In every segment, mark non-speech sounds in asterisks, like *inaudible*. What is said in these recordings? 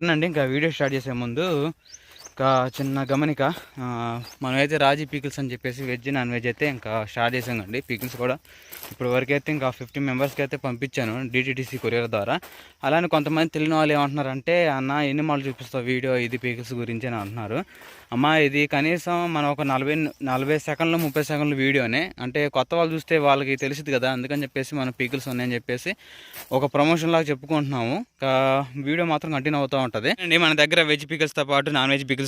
సరేనండి ఇంకా video start చేసే ముందు ఒక చిన్న గమనిక మనమైతే రాజీ పీకిల్స్ అని చెప్పేసి వెజ్ నాన్ వెజ్ అయితే ఇంకా స్టార్ట్ చేసామండి. పీకిల్స్ కూడా ఇప్పుడు వరకు అయితే ఇంకా ఫిఫ్టీ మెంబర్స్కి అయితే పంపించాను డిటిటీసీ కొరియర్ ద్వారా. అలానే కొంతమంది తెలియని వాళ్ళు ఏమంటున్నారంటే అన్న ఎన్ని మాలు చూపిస్తావు వీడియో ఇది పీకిల్స్ గురించి అని అంటున్నారు. అమ్మ ఇది కనీసం మనం ఒక నలభై నలభై సెకండ్లు ముప్పై సెకండ్లు వీడియోనే అంటే కొత్త వాళ్ళు చూస్తే వాళ్ళకి తెలిసింది కదా అందుకని చెప్పేసి మనం పీకిల్స్ ఉన్నాయని చెప్పేసి ఒక ప్రమోషన్ లాగా చెప్పుకుంటున్నాము. ఇంకా వీడియో మాత్రం కంటిన్యూ అవుతూ ఉంటుంది. అండి మన దగ్గర వెజ్ పికిల్స్తో పాటు నాన్ వెజ్ పికిల్స్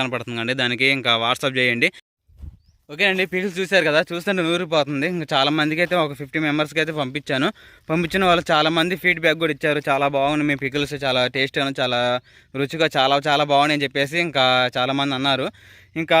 కనపడుతుందండి దానికి ఇంకా వాట్సాప్ చేయండి. ఓకే అండి పికిల్స్ చూశారు కదా చూస్తుంటే నూరిపోతుంది. ఇంకా చాలా మందికి అయితే ఒక ఫిఫ్టీ మెంబర్స్కి అయితే పంపించాను. పంపించిన వాళ్ళు చాలా మంది ఫీడ్బ్యాక్ కూడా ఇచ్చారు. చాలా బాగుంది మీ పికిల్స్ చాలా టేస్ట్ చాలా రుచిగా చాలా చాలా బాగున్నాయి అని చెప్పేసి ఇంకా చాలామంది అన్నారు. ఇంకా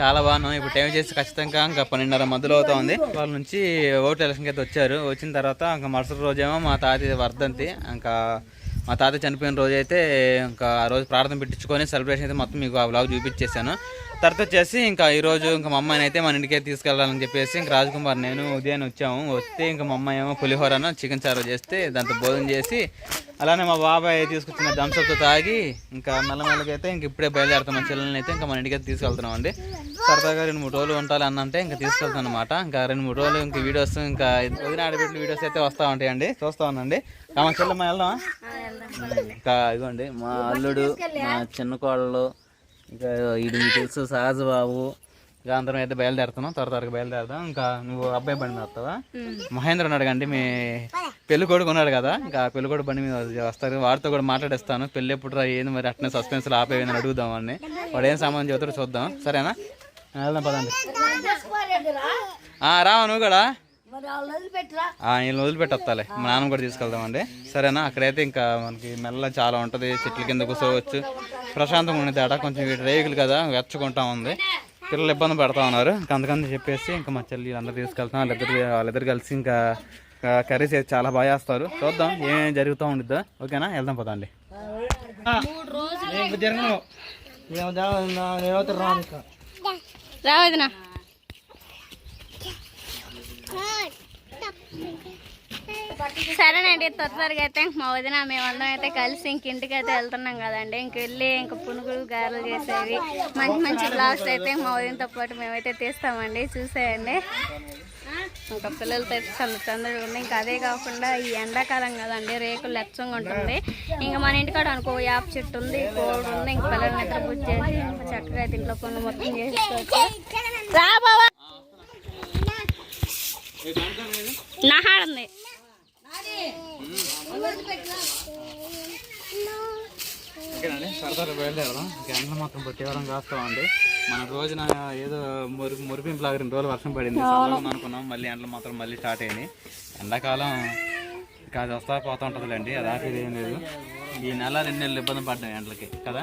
చాలా బాగున్నాం. ఇప్పుడు టైం చేసి ఖచ్చితంగా ఇంకా పన్నెండున్నర మధ్యలో అవుతా ఉంది. వాళ్ళ నుంచి ఓటు ఎలక్షన్కి అయితే వచ్చారు. వచ్చిన తర్వాత ఇంకా మరుసటి రోజేమో మా తాత వర్ధంతి ఇంకా మా తాత చనిపోయిన రోజు అయితే ఇంకా ఆ రోజు ప్రార్థన పెట్టించుకొని సెలబ్రేషన్ అయితే మొత్తం మీకు ఆ బ్లాగ్ చూపించేశాను. తర్వాత వచ్చేసి ఇంకా ఈ రోజు ఇంకా మా అమ్మాయిని అయితే మన ఇంటికి తీసుకెళ్ళాలని చెప్పేసి ఇంకా రాజ్కుమార్ నేను ఉదయాన్నే వచ్చాము. వస్తే ఇంకా మా అమ్మాయి ఏమో పులిహోరను చికెన్ చారు చేస్తే దాంతో భోజనం చేసి అలానే మా బాబాయ్ తీసుకొచ్చిన థమ్స్అప్తో తాగి ఇంకా మెల్లమెల్లగా అయితే ఇంక ఇప్పుడే బయలుదేరుతాం. మా చెల్లెల్ని అయితే ఇంకా మన ఇంటికి తీసుకెళ్తున్నాం అండి. సరదాగా రెండు మూడు రోజులు ఉంటాలి అన్నంటే ఇంకా తీసుకెళ్తాను అనమాట ఇంకా రెండు మూడు రోజులు ఇంకా వీడియోస్ ఇంకా వదిన ఆడబెట్టిన వీడియోస్ అయితే వస్తూ ఉంటాయండి. చూస్తూ ఉండండి. మా చెల్లెమ్మ వెళ్దామా? ఇంకా ఇదిగోండి మా అల్లుడు మా చిన్న కోడలు ఇంకా ఇది మీకు తెలుసు సహజబాబు. ఇంకా అందరం అయితే బయలుదేరుతున్నాం త్వర త్వరగా బయలుదేరదాం. ఇంకా నువ్వు అబ్బాయి బండి మీద వస్తావా? మహేంద్ర ఉన్నాడు కండి మీ పెళ్ళి కొడుకు ఉన్నాడు కదా? ఇంకా పెళ్ళి కొడుకు బండి మీద వస్తారు. వాడితో కూడా మాట్లాడేస్తాను. పెళ్ళి ఎప్పుడు రా ఏంది మరి? అట్నే సస్పెన్స్లో ఆపేయని అడుగుదాం వాడిని. వాడు ఏం సామాన్ చెబుతారో చూద్దాం. సరేనా? వెళ్దాం పదండి. ఆ, రావా నువ్వు కూడా? ఆ, వీళ్ళని వదిలిపెట్టొస్తాలే మా నాన్న కూడా తీసుకెళ్దామండి. సరేనా? అక్కడైతే ఇంకా మనకి మెల్ల చాలా ఉంటుంది. చెట్ల కింద కూర్చోవచ్చు. ప్రశాంతంగా ఉండేది ఆడ కొంచెం వీటి రేగులు కదా వెచ్చకుంటా ఉంది. పిల్లలు ఇబ్బంది పడతా ఉన్నారు. ఇంకా అందుకని చెప్పేసి ఇంకా మా చెల్లి అందరూ తీసుకెళ్తాం. వాళ్ళిద్దరు వాళ్ళిద్దరు కలిసి ఇంకా కర్రీస్ అయితే చాలా బాగా చేస్తారు. చూద్దాం ఏమేమి జరుగుతూ ఉండిద్దో. ఓకేనా? వెళ్దాం పదండి. రా సరేనండి త్వరగా అయితే మా వదిన మేమందరం అయితే కలిసి ఇంక ఇంటికి అయితే వెళ్తున్నాం కదండి. ఇంక వెళ్ళి ఇంక పునుగులు గారెలు చేసేవి. మంచి మంచి బ్లాగ్స్ అయితే మా వదినతో పాటు మేమైతే తీస్తామండి. చూసేయండి. ఇంకా పిల్లలతో అయితే చంద చందగా ఉంది. ఇంకా అదే కాకుండా ఈ ఎండాకాలం కదండి రేకులు లచ్చంగా ఉంటుంది. ఇంకా మన ఇంటికాడ అనుకో యాప్ చెట్టు ఉంది కోడి ఉంది. ఇంక పిల్లల్ని నిద్ర పూజ చేసి ఇంకా చక్కగా అయితే ఇంట్లో పనులు మొత్తం చేసుకోవచ్చు రా నహాడుంది ఓకేనండి సరదాగా బయలుదేరదాం. గ్యాంగ్లో మాత్రం పట్టేవారం కాస్తామండి మన రోజున ఏదో మురి మురిపింపులాగా రెండు రోజులు వర్షం పడింది. అనుకున్నాం. మళ్ళీ ఎండలు మాత్రం మళ్ళీ స్టార్ట్ అయ్యింది ఎండాకాలం ఇంకా అది వస్తా పోతా ఉంటుందిలేండి. అది ఏం లేదు. ఈ నెల రెండు నెలలు ఇబ్బంది పడ్డాయి ఎండలకి. కదా?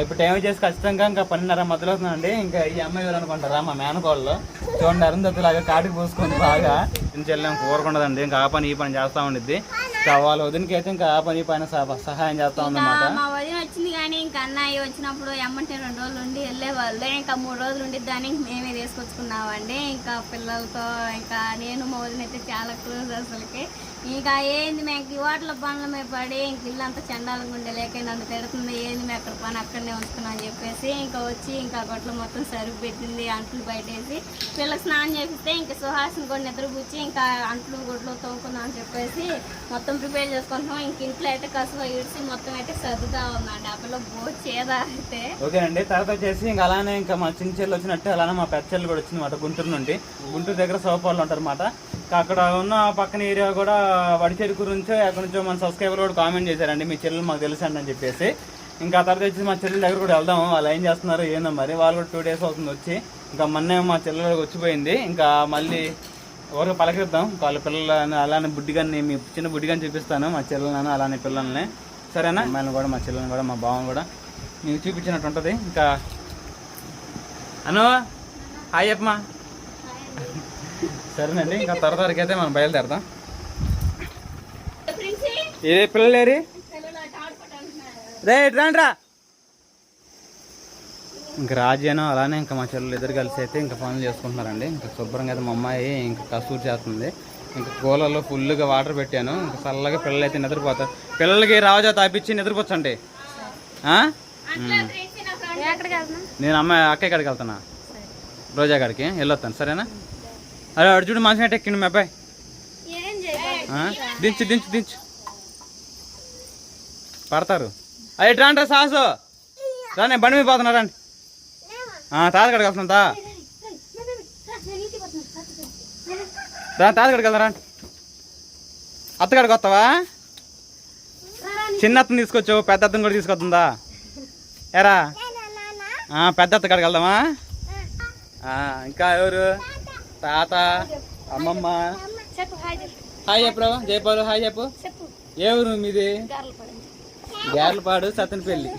ఇప్పుడు టైం వచ్చేసి ఖచ్చితంగా ఇంకా పన్నెండున్నర మధ్యలో అవుతుందండి ఇంకా ఈ అమ్మాయి అనుకుంటారా మా మేనకోళ్ళు. చూడండి అరుంధతిలాగా కాటికి పోసుకొని బాగా. ఇంటి వెళ్ళాం కోరకుండదండి ఇంకా ఆ పని ఈ పని చేస్తా ఉండిద్ది. వాళ్ళ వదినకి అయితే ఇంకా ఆ పని పైన సహ- సహాయం చేస్తా ఉందన్నమాట. మా వదిన వచ్చింది కానీ ఇంకా అన్నయ్య వచ్చినప్పుడు ఎమ్మంటే రెండు రోజులు ఉండి వెళ్ళేవాళ్ళు. ఇంకా మూడు రోజులు ఉండి దాన్ని మేమే తీసుకొచ్చుకున్నామండి. ఇంకా పిల్లలతో ఇంకా నేను మా వదిన అయితే చాలా క్లోజ్ అసలుకి. ఇంకా ఏంది మేము ఈ వాటిలో పనుల మీద పడి ఇంక ఇల్లు అంతా చండాలంగా ఉండే లేక నన్ను తిడుతుంది. ఏంది మేము అక్కడ పని అక్కడనే ఉంచుకున్నాం అని చెప్పేసి ఇంకా వచ్చి ఇంకా గొట్ల మొత్తం సరుకు పెట్టింది అంట్లు బయటేసి పిల్లలకు స్నానం చేపిస్తే ఇంకా సుహాసిని కూడా నిద్రపుచ్చి ఇంకా అంట్లు గుడ్లు తోముకుందాం అని చెప్పేసి మొత్తం ప్రిపేర్ చేసుకుంటున్నాం. ఇంక ఇంట్లో అయితే కసువ ఇడిచి మొత్తం అయితే సర్దుతా ఉందండి ఆ పిల్ల బో చేదా అయితే ఓకేనండి తర్వాత వచ్చేసి ఇంకా అలానే ఇంకా మా చిన్న చెల్లి వచ్చినట్టు అలానే మా పెద్ద చెల్లి కూడా వచ్చింది మాట గుంటూరు నుండి. గుంటూరు దగ్గర సోపాలు ఉంటారు అనమాట అక్కడ ఉన్న పక్కన ఏరియా కూడా వడిచేరి గురించో ఎక్కడి నుంచో మన సబ్స్క్రైబర్ కూడా కామెంట్ చేశారండి. మీ చెల్లెలు మాకు తెలుసు అండి అని చెప్పేసి. ఇంకా ఆ తర్వాత వచ్చి మా చెల్లెల దగ్గర కూడా వెళ్దాము. వాళ్ళు ఏం చేస్తున్నారు ఏందో మరి. వాళ్ళు కూడా టూ డేస్ అవుతుంది వచ్చి. ఇంకా మొన్నే మా చెల్లెలు వచ్చిపోయింది. ఇంకా మళ్ళీ ఎవరికి పలకరిద్దాం. వాళ్ళ పిల్లలని అలానే బుడ్డిగాన్ని మీ చిన్న బుడ్డిగాని చూపిస్తాను. మా చెల్లెలను అలానే పిల్లల్ని. సరేనా? అమ్మాయిని కూడా మా చెల్లెని కూడా మా బావని కూడా మీకు చూపించినట్టు ఉంటుంది. ఇంకా అను హాయ్ అప్పమా సరేనండి. ఇంకా త్వర త్వరగా అయితే మనం బయలుదేరదాం. ఏ పిల్లలు ఏరి రే రండి రా ఇంకా రాజ్యాను అలానే ఇంకా మా చెల్లెలు ఇద్దరు కలిసి అయితే ఇంకా పనులు చేసుకుంటున్నారండి. ఇంకా శుభ్రంగా అయితే మా అమ్మాయి ఇంకా కసూరు చేస్తుంది. ఇంకా కూలలో ఫుల్గా వాటర్ పెట్టాను. ఇంకా చల్లగా పిల్లలు అయితే నిద్రపోతారు. పిల్లలకి? ఉమ్. ఎక్కడికి వెళ్తున్నాం నేను అమ్మాయి అక్కయ్య కాడికి వెళ్తున్నా. రోజా కాడికి. వెళ్ళొస్తాను. సరేనా? అరే అడు చూడు మంచిగా ఎక్కిండు మీ అబ్బాయి. ఏం చేయాలి ఆ? దించు దించు దించు. పడతారు. అయ్యి రాండ్రా సాసు రా నేను బండి మీద పోతున్నా రండి. ఆ, తాత కాడికి వెళ్తున్నా తా. రా తాత కాడికి వెళ్తా రండి అత్తగాడికి వస్తావా? చిన్న అత్తని తీసుకొచ్చావు పెద్ద అత్తని కూడా తీసుకొస్తుందా? ఎరా? పెద్ద అత్త కాడికి వెళ్దామా ఇంకా ఎవరు? తాత అమ్మమ్మ. హాయ్ చెప్పు. జయపాలు హాయ్ చెప్పు. ఏ ఊరు మీది? గార్లు పడింది గ్యార్లపాడు సత్తెనపల్లి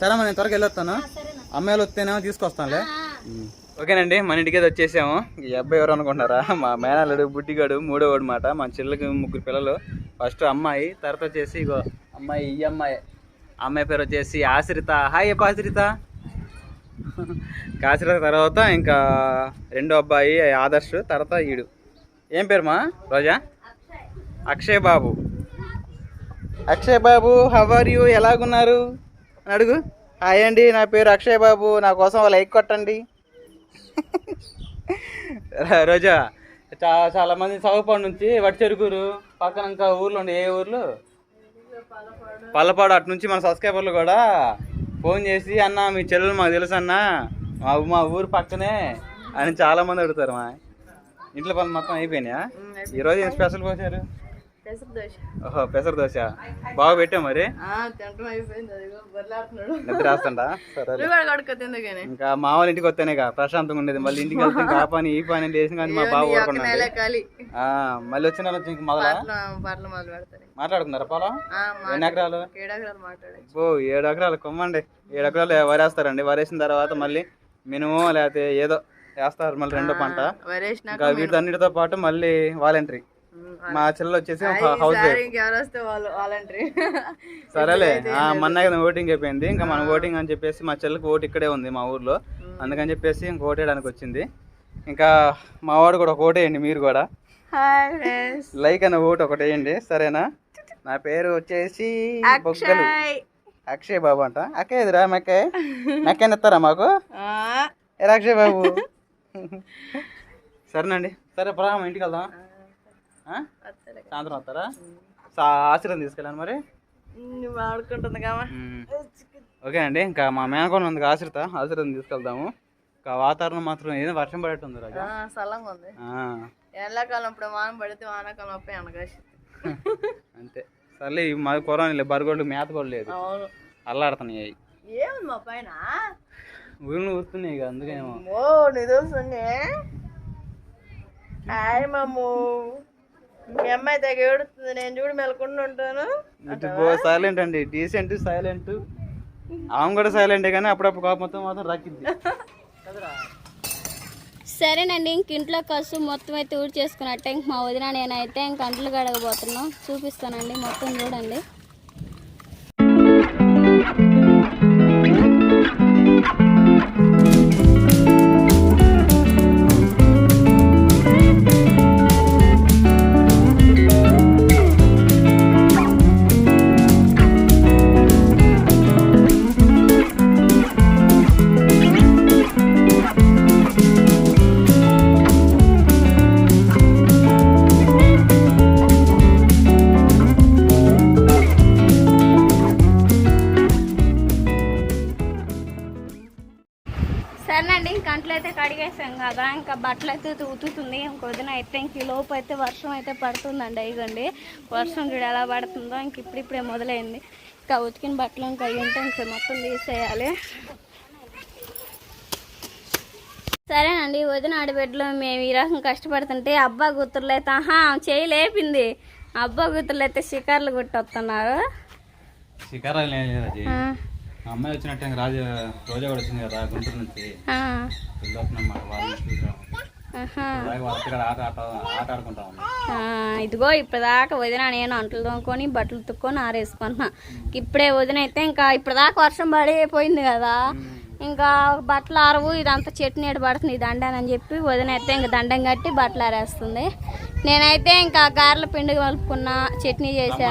సరే అమ్మ నేను త్వరగా వెళ్ళొస్తాను. సరేనా. అమ్మాయిలు వస్తేనేమో తీసుకొస్తానులే. ఓకేనండి మన ఇంటికి వచ్చేసాము. ఈ అబ్బాయి ఎవరు అనుకుంటున్నారా? మా మేనల్లుడు బుడ్డిగాడు మూడో వాడు మాట. మా చెల్లెకి ముగ్గురు పిల్లలు. ఫస్ట్ అమ్మాయి తర్వాత వచ్చేసి ఇగో అమ్మాయి ఈ అమ్మాయి. అమ్మాయి పేరు వచ్చేసి ఆశ్రిత. హాయ్ అప్ప ఆశ్రిత. ఆశ్రిత తర్వాత ఇంకా రెండో అబ్బాయి ఆదర్శ్ తర్వాత ఈడు. ఏం పేరు మా? Roja? Akshay Babu. Akshay Babu how are you ఎలాగున్నారు? అని అడుగు. హాయ్ అండి నా పేరు అక్షయ్ బాబు. నా కోసం లైక్ కొట్టండి. *laughs* రోజా చా చాలా మంది సౌపాడు నుంచి వడిచెరుకూరు పక్కన ఇంకా ఊర్లు ఉండే ఏ ఊర్లు? పల్లపాడు అటు నుంచి మన సబ్స్క్రైబర్లు కూడా ఫోన్ చేసి అన్న మీ చెల్లెలు మాకు తెలుసు అన్న మా మా ఊరు పక్కనే అని చాలా మంది అడుగుతారు మా ఇంట్లో పనులు మొత్తం అయిపోయినాయా? ఈరోజు ఏం స్పెషల్ పోసారు? ఓహో పెసర దోశ. బాగా పెట్టావు మరి? నిద్ర సరే ఇంకా మా వాళ్ళ ఇంటికి వస్తేనే ప్రశాంతంగా ఉండేది. మళ్ళీ ఇంటికి వెళ్తే ఆ పని ఈ పని అని చేసిన కానీ మా బాబు ఆ, మళ్ళీ వచ్చిన ఇంక మొదల? మాట్లాడుకున్నారా పొలం? ఎన్ని ఎకరాలు? ఓ ఏడు ఎకరాలు కొమ్మండి. ఏడు ఎకరాలు వరేస్తారండి. వరేసిన తర్వాత మళ్ళీ మినిమం లేకపోతే ఏదో వేస్తారు. మళ్ళీ రెండో పంట. వీటన్నిటితో పాటు మళ్ళీ వాలంటరీ. మా చెల్లెలు వచ్చేసి హౌస్ సరేలే. మొన్న ఓటింగ్ అయిపోయింది. ఇంకా మన ఓటింగ్ అని చెప్పేసి మా చెల్లికి ఓటు ఇక్కడే ఉంది మా ఊర్లో. అందుకని చెప్పేసి ఇంక ఓటేయడానికి వచ్చింది. ఇంకా మా వాడు కూడా ఒక ఓటేయండి మీరు కూడా. లైక్ అనే ఓటు ఒకటి వేయండి. సరేనా? నా పేరు వచ్చేసి బొగ్గలు. అక్షయ్. బాబు అంట. అక్క ఎదురా? మెక్కే ఇస్తారా మాకు? అక్షయ్ బాబు? సరేనండి. సరే పరా ఇంటికి వెళ్దాం? సాయంత్రం వస్తారా? ఆశీర్వాదం తీసుకెళ్ళాను మరి? ఆడుకుంటుంది మ్మ్. ఓకే అండి ఇంకా మా మేనకోన ఉంది ఆశ్రిత ఆశ్రితం తీసుకెళ్దాము. ఇంకా వాతావరణం మాత్రం ఏదో వర్షం పడేట్టుంది రాజా. ఉంది. ఎండాకాలం ఇప్పుడు వాన పడితే వానాకాలం అప్పుడు ఎండగాసి *laughs* అంతే. సర్లే మా కొరవని బరగోళ్ళు మేత కూడా లేదు అల్లాడుతున్నాయి. ఏముంది మా పైన? ఊళ్ళు వస్తున్నాయి ఇక అందుకేమో ఓ నిదోసండి హాయ్ మమ్ము మీ అమ్మాయి తెగ ఏడుస్తుంది నేను చూడు మెలకుండా ఉంటాను. ఇటు సైలెంట్ అండి. డీసెంట్ సైలెంట్ ఆమె కూడా సైలెంటే కానీ అప్పుడప్పుడు కోపం మొత్తం మాత్రం రక్కింది సరేనండి ఇంక ఇంట్లో కసు మొత్తం అయితే ఊడి చేసుకున్నట్టే ఇంక మా వదిన నేనైతే ఇంక అంట్లు కడగబోతున్నాం. చూపిస్తానండి మొత్తం చూడండి. కదా ఇంకా బట్టలు అయితే ఉతుకుతుంది. ఇంక వదిన అయితే ఇంక లోపు అయితే వర్షం అయితే పడుతుందండి. ఇగండి వర్షం చూడు ఎలా పడుతుందో ఇంక ఇప్పుడిప్పుడే మొదలైంది. ఇంకా ఉతికిన బట్టలు ఇంకా ఉంటే ఇంక మొత్తం తీసేయాలి. సరేనండి వదిన ఆడబిడ్డలో మేము ఈ రకం కష్టపడుతుంటే అబ్బా అయితే ఆహా చేయి లేపింది. అబ్బా అయితే షికార్లు అది ఆ, అమ్మాయి వచ్చినట్టే రాజు రోజా కూడా వచ్చింది కదా గుంటూరు నుంచి. ఇదిగో ఇప్పటిదాకా వదిన నేను అంటలు తోముకొని బట్టలు తుక్కొని ఆరేసుకున్నా ఇప్పుడే వదిన అయితే ఇంకా ఇప్పటిదాకా వర్షం పడిపోయింది కదా. ఇంకా బట్టలు ఆరవు ఇదంతా చెట్టు నీడ పడుతుంది ఈ దండానని చెప్పి వదిన అయితే ఇంకా దండం కట్టి బట్టలు ఆరేస్తుంది. నేనైతే ఇంకా గారెల పిండి కలుపుకున్న చట్నీ చేసా.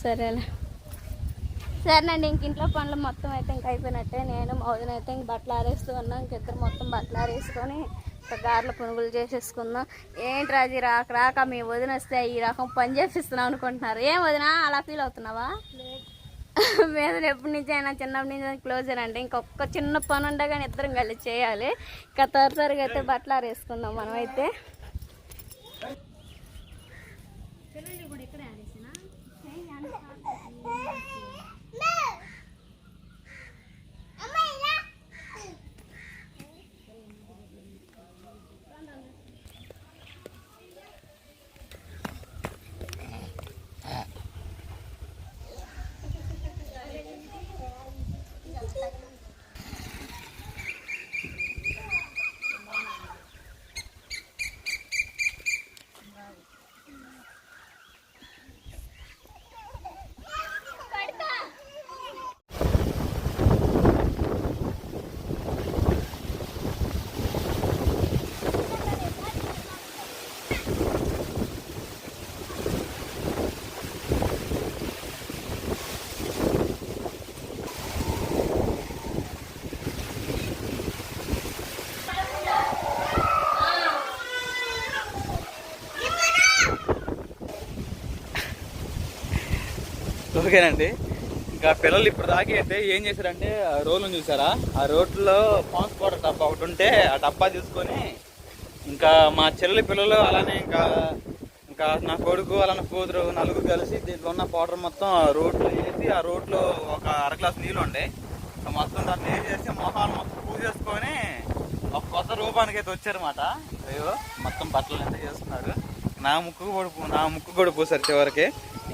సరేలే. సరేనండి ఇంక ఇంట్లో పనులు మొత్తం అయితే ఇంక అయిపోయినట్టే. నేను మా వదిన అయితే ఇంక బట్టలు ఆరేస్తూ ఉన్నాం. ఇంక ఇద్దరు మొత్తం బట్టలు ఆరేసుకొని గారెల పునుగులు చేసేసుకుందాం. ఏంటి రాజీ రాక రాక మీ వదిన వస్తే ఈ రకం పని చేపిస్తున్నాం అనుకుంటున్నారు. ఏం వదిన అలా ఫీల్ అవుతున్నావా? మీద ఎప్పటి నుంచి అయినా చిన్నప్పటి నుంచి క్లోజర్ అంటే ఇంకొక చిన్న పని ఉండగానే ఇద్దరం కలిసి చేయాలి. ఇంకా త్వరగా అయితే బట్టలు ఆరేసుకుందాం మనం ఓకేనండి ఇంకా పిల్లలు ఇప్పుడు దాకి అయితే ఏం చేశారంటే ఆ రోడ్లను చూసారా ఆ రోడ్లో పాన్స్ పౌడర్ డబ్బా ఒకటి ఉంటే ఆ డబ్బా తీసుకొని ఇంకా మా చెల్లెలి పిల్లలు అలానే ఇంకా ఇంకా నా కొడుకు అలానే కూతురు నలుగురు కలిసి దీంట్లో ఉన్న పౌడర్ మొత్తం ఆ రోడ్లో వేసి ఆ రోడ్లో ఒక అర గ్లాస్ నీళ్ళు ఉండే. మొత్తం దాన్ని ఏం చేసి మొహాలు మొత్తం పూజేసుకొని ఒక కొత్త రూపానికి అయితే వచ్చారన్నమాట. అయ్యో మొత్తం బట్టలు ఎంత చేస్తున్నారు? నా ముక్కు కూడా నా ముక్కు కూడా పూసారు చివరికి.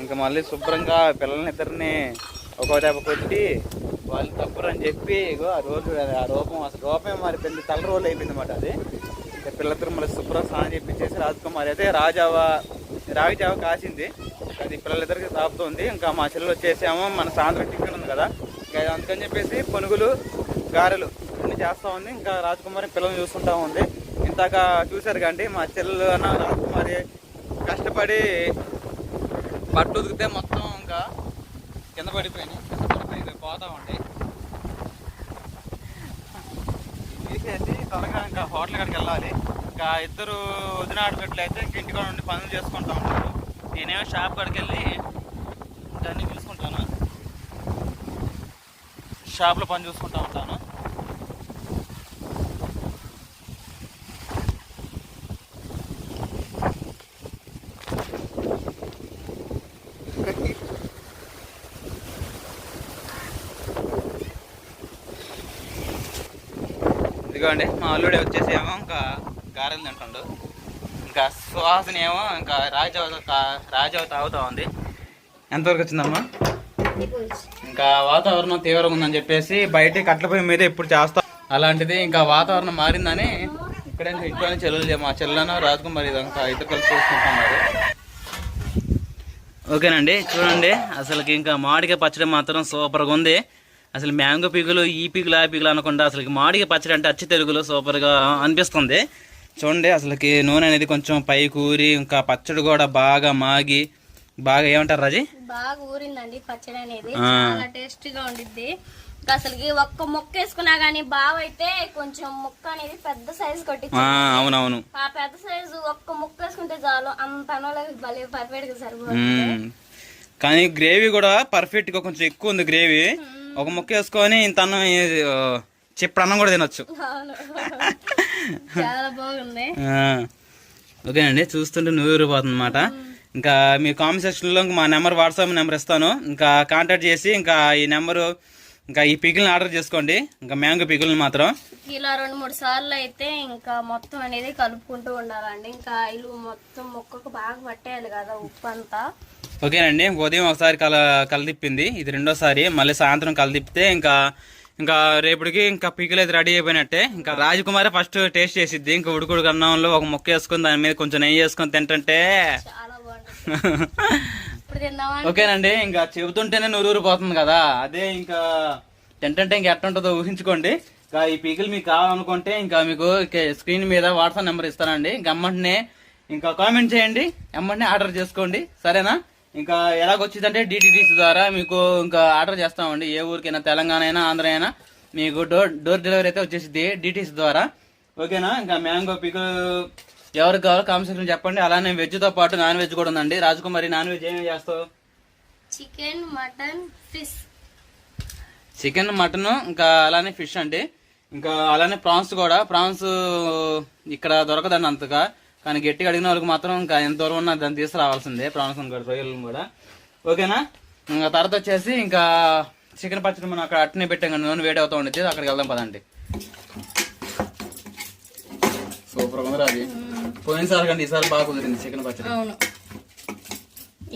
ఇంకా మళ్ళీ శుభ్రంగా పిల్లల్ని ఇద్దరిని ఒక దెబ్బ కొట్టి వాళ్ళు తప్పురు అని చెప్పి ఇగో ఆ రోజు ఆ రూపం అసలు రూపమే మారిపోయింది తల రోజులు అయిపోయింది అన్నమాట అది. ఇంకా పిల్లలిద్దరు మళ్ళీ శుభ్రం స్నానం చెప్పించేసి రాజకుమారి అయితే రాజావ రాగిజావ కాసింది. అది పిల్లలిద్దరికి తాపుతుంది. ఇంకా మా చెల్లెలు వచ్చేసామో మన సాయంత్రం టిఫిన్ ఉంది కదా. ఇంకా అందుకని చెప్పేసి పనుగులు గారెలు అన్నీ చేస్తూ ఉంది. ఇంకా రాజకుమారి పిల్లల్ని చూసుకుంటా ఉంది. ఇంతాక చూశారు కండి మా చెల్లెలు అన్న రాజకుమారి కష్టపడి బట్టలు ఉతికితే మొత్తం ఇంకా కింద పడిపోయినాయి. కింద పడిపోయి పోతా ఉంటాయి తీసేసి త్వరగా ఇంకా హోటల్ కాడికి వెళ్ళాలి. ఇంకా ఇద్దరు వదిన ఆడబిడ్డలు ఇంక ఇంటికాడ ఉండి పనులు చేసుకుంటా ఉంటారు నేనేమో షాప్ కాడికి వెళ్ళి దాన్ని చూసుకుంటాను. షాప్లో పని చూసుకుంటా ఉంటాను ఇదిగోండి మా అల్లుడే వచ్చేసి ఏమో ఇంకా గారెలు తింటుండు. ఇంకా సువాసన ఏమో ఇంకా రాజావ రాజావ తాగుతా ఉంది. ఎంతవరకు వచ్చిందమ్మా? ఇంకా వాతావరణం తీవ్రంగా ఉందని చెప్పేసి బయట కట్ల పొయ్యి మీద ఎప్పుడు చేస్తాం. అలాంటిది ఇంకా వాతావరణం మారిందని ఇక్కడే ఇంట్లోనే చెల్లెలు మా చెల్లెను రాజకుమారి ఇంకా ఇద్దరు కలిసి చూసుకుంటున్నారు. ఓకేనండి చూడండి. అసలుకి ఇంకా మామిడికాయ పచ్చడి మాత్రం సూపర్గా ఉంది. అసలు మ్యాంగో పీకులు ఈ పీకులు ఆ పీకులు అనకుండా అసలుకి మామిడికాయ పచ్చడి అంటే అచ్చి తెలుగులో సూపర్గా అనిపిస్తుంది. చూడండి అసలుకి నూనె అనేది కొంచెం పై కూరి ఇంకా పచ్చడి కూడా బాగా మాగి బాగా ఏమంటారు రాజీ? బాగా ఊరిందండి పచ్చడి అనేది. చాలా టేస్టీగా ఉండిద్ది. అసలుకి ఒక్క ముక్క వేసుకున్నా గానీ బావ అయితే కొంచెం ముక్క అనేది పెద్ద సైజు కొట్టి అవునవును. ఆ పెద్ద సైజు ఒక్క ముక్క వేసుకుంటే చాలు అంత భలే పర్ఫెక్ట్గా సరిపోతుంది. కానీ గ్రేవీ కూడా పర్ఫెక్ట్గా కొంచెం ఎక్కువ ఉంది గ్రేవీ. ఒక ముక్క వేసుకొని ఇంత అన్నం చిప్పుడు అన్నం కూడా తినొచ్చు. *laughs* ఆ, ఓకేనండి చూస్తుంటే నూరిపోతుంది అనమాట ఇంకా మీ కామెంట్ సెక్షన్లో మా నెంబర్ వాట్సాప్ నెంబర్ ఇస్తాను. ఇంకా కాంటాక్ట్ చేసి ఇంకా ఈ నెంబరు ఇంకా ఈ పికిల్ని ఆర్డర్ చేసుకోండి. ఇంకా మ్యాంగో పికిల్ని మాత్రం. ఇలా రెండు మూడు సార్లు అయితే ఇంకా మొత్తం అనేది కలుపుకుంటూ ఉండాలండి. ఇంకా ఇల్లు మొత్తం ముక్కకు బాగా పట్టేయాలి కదా ఉప్పు అంతా ఓకేనండి ఉదయం ఒకసారి కల కలదిప్పింది. ఇది రెండోసారి మళ్ళీ సాయంత్రం కలదిప్పితే ఇంకా ఇంకా రేపటికి ఇంకా పికిల్ అయితే రెడీ అయిపోయినట్టే. ఇంకా రాజకుమారి ఫస్ట్ టేస్ట్ చేసిద్ది. ఇంకా ఉడుకుడు అన్నంలో ఒక ముక్క వేసుకొని దాని మీద కొంచెం నెయ్యి వేసుకొని తిందామా ఓకేనండి ఇంకా చెబుతుంటేనే నూరూరు పోతుంది కదా. అదే ఇంకా తింటుంటే ఇంకా ఎట్ట ఉంటుందో ఊహించుకోండి. ఇంకా ఈ పీకిల్ మీకు కావాలనుకుంటే ఇంకా మీకు స్క్రీన్ మీద వాట్సాప్ నెంబర్ ఇస్తానండి. ఇంకా అమ్మంటనే ఇంకా కామెంట్ చేయండి. అమ్మంటనే ఆర్డర్ చేసుకోండి. సరేనా? ఇంకా ఎలాగొచ్చిందంటే డిటిడిసి ద్వారా మీకు ఇంకా ఆర్డర్ చేస్తామండి. ఏ ఊరికైనా తెలంగాణ అయినా ఆంధ్ర అయినా మీకు డోర్ డోర్ డెలివరీ అయితే వచ్చేసింది డిటిసి ద్వారా. ఓకేనా? ఇంకా మ్యాంగో పికల్ ఎవరికి కావాలో కామెంట్ సెక్షన్ చెప్పండి. అలానే వెజ్తో పాటు నాన్ వెజ్ కూడా ఉందండి. రాజకుమారి నాన్ వెజ్ ఏమేమి చేస్తావు? Chicken mutton fish chicken mutton ఇంకా అలానే ఫిష్ అండి. ఇంకా అలానే ప్రాన్స్ కూడా. ప్రాన్స్ ఇక్కడ దొరకదండి అంతగా. కానీ గట్టిగా అడిగిన వాళ్ళకి మాత్రం ఇంకా ఎంత దూరం ఉన్నా దాన్ని తీసుకురావాల్సిందే. ప్రాన్స్ కూడా రొయ్యలను కూడా. ఓకేనా? ఇంకా తర్వాత వచ్చేసి ఇంకా చికెన్ పచ్చడి మనం అక్కడ అట్నే పెట్టాం కానీ నూనె వేడి అవుతా ఉండేది అక్కడికి వెళ్దాం పదండి. సూపర్ ఉంది అది. పోయినసారి కంటే ఈసారి బాగా కుదిరింది చికెన్ పచ్చడి. అవును.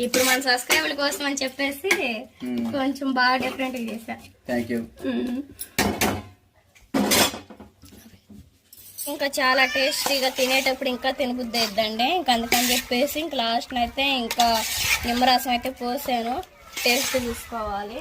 ఇప్పుడు మన సబ్స్క్రైబర్ల కోసం అని చెప్పేసి కొంచెం బాగా డిఫరెంట్ చేశా. థ్యాంక్ యూ ఇంకా చాలా టేస్టీగా తినేటప్పుడు ఇంకా తినబుద్ది అవుతుందండి ఇంకా అందుకని చెప్పేసి ఇంక లాస్ట్ అయితే ఇంకా నిమ్మరసం అయితే పోసాను. టేస్ట్ చూసుకోవాలి.